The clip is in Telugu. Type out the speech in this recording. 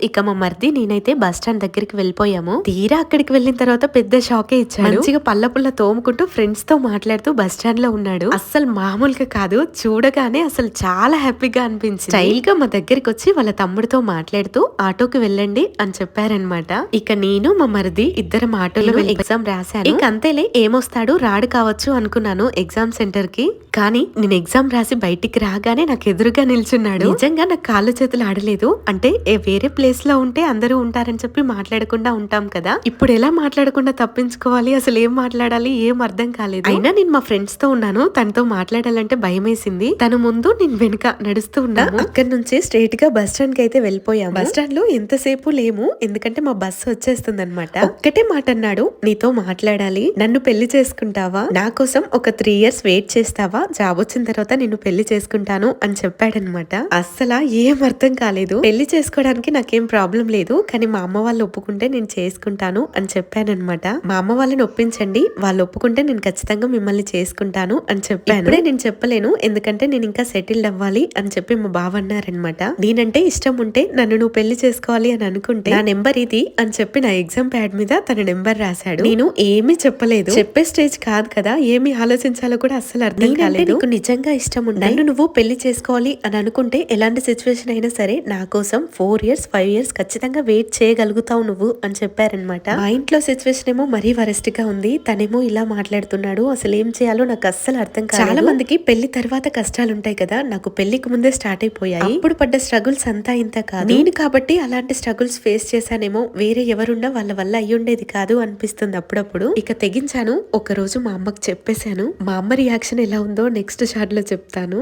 ఇక మా మరిది నేనైతే బస్ స్టాండ్ దగ్గరికి వెళ్ళిపోయాము. తీరా అక్కడికి వెళ్ళిన తర్వాత పెద్ద షాకే ఇచ్చాడు. మంచిగా పల్ల పుల్ల తోముకుంటూ ఫ్రెండ్స్తో మాట్లాడుతూ బస్ స్టాండ్లో ఉన్నాడు. అస్సలు మామూలుగా కాదు చూడగానే అసలు చాలా హ్యాపీగా అనిపించింది. స్టైల్గా మా దగ్గరికి వచ్చి వాళ్ళ తమ్ముడితో మాట్లాడుతూ ఆటోకి వెళ్ళండి అని చెప్పారనమాట ఇక నేను మా మరిది ఇద్దరం ఆటోలో వెళ్ళి ఎగ్జామ్ రాశాను. ఇక అంతేలే ఏమొస్తాడు? రాడు కావచ్చు అనుకున్నాను ఎగ్జామ్ సెంటర్కి. కానీ నేను ఎగ్జామ్ రాసి బయటికి రాగానే నాకు ఎదురుగా నిల్చున్నాడు. నిజంగా నాకు కాళ్ళు చేతులు ఆడలేదు. అంటే వేరే ప్లేస్లో ఉంటే అందరూ ఉంటారని చెప్పి మాట్లాడకుండా ఉంటాం కదా. ఇప్పుడు ఎలా మాట్లాడకుండా తప్పించుకోవాలి? అసలు ఏం మాట్లాడాలి? ఏం అర్థం కాలేదు. అయినా నేను మా ఫ్రెండ్స్తో ఉన్నాను. తనతో మాట్లాడాలంటే భయం వేసింది తన ముందు నేను వెనుక నడుస్తూ ఉన్నాను అక్కడి నుంచి స్ట్రేట్గా బస్ స్టాండ్కి అయితే వెళ్ళిపోయాము. బస్ స్టాండ్లో ఎంతసేపు లేము? ఎందుకంటే మా బస్సు వచ్చేస్తుంది అనమాట ఒక్కటే మాట అన్నాడు. నీతో మాట్లాడాలి. నన్ను పెళ్ళి చేసుకుంటావా? నా కోసం ఒక త్రీ ఇయర్స్ వెయిట్ చేస్తావా? జాబ్ వచ్చిన తర్వాత నిన్ను పెళ్ళి చేసుకుంటాను అని చెప్పాడనమాట అస్సలా ఏం అర్థం కాలేదు. పెళ్ళి చేసుకోవడానికి నాకేం ప్రాబ్లం లేదు కానీ మా అమ్మ వాళ్ళు ఒప్పుకుంటే నేను చేసుకుంటాను అని చెప్పానన్నమాట. మా అమ్మ వాళ్ళని ఒప్పించండి వాళ్ళు ఒప్పుకుంటే నేను ఖచ్చితంగా మిమ్మల్ని చేసుకుంటాను అని చెప్పాను. ఇప్పుడే నేను చెప్పలేను ఎందుకంటే నేను ఇంకా సెటిల్డ్ అవ్వాలి అని చెప్పి మా బావ అన్నారనమాట నేనంటే ఇష్టం ఉంటే నన్ను నువ్వు పెళ్ళి చేసుకోవాలి అని అనుకుంటే నా నెంబర్ ఇది అని చెప్పి నా ఎగ్జామ్ ప్యాడ్ మీద తన నెంబర్ రాశాడు. నేను ఏమీ చెప్పలేదు. చెప్పే స్టేజ్ కాదు కదా ఏమి ఆలోచించాలో కూడా అస్సలు అర్థం కాలేదు. నీకు నిజంగా ఇష్టం ఉంటే నన్ను నువ్వు పెళ్ళి చేసుకోవాలి అని అనుకుంటే ఎలాంటి సిచ్యువేషన్ అయినా సరే నా కోసం ఫోర్ ఇయర్స్ ఫైవ్ ఇయర్స్ ఖచ్చితంగా వెయిట్ చేయగలుగుతావు నువ్వు అని చెప్పారనమాట మా ఇంట్లో సిచ్యువేషన్ ఏమో మరీ వరెస్ట్గా ఉంది. తనేమో ఇలా మాట్లాడుతున్నాడు. అసలు ఏం చేయాలో నాకు అస్సలు అర్థం కాదు చాలా మందికి పెళ్ళి తర్వాత కష్టాలు ఉంటాయి కదా. నాకు పెళ్ళికి ముందే స్టార్ట్ అయిపోయాయి. ఇప్పుడు పడ్డ స్ట్రగుల్స్ అంతా ఇంత కాదు. నేను కాబట్టి అలాంటి స్ట్రగుల్స్ ఫేస్ చేశానేమో వేరే ఎవరున్నా వాళ్ళ వల్ల అయ్యుండేది కాదు అనిపిస్తుంది అప్పుడప్పుడు. ఇక తెగించాను. ఒక రోజు మా అమ్మకి చెప్పేశాను. మా అమ్మ రియాక్షన్ ఎలా ఉందో నెక్స్ట్ షాట్లో చెప్తాను.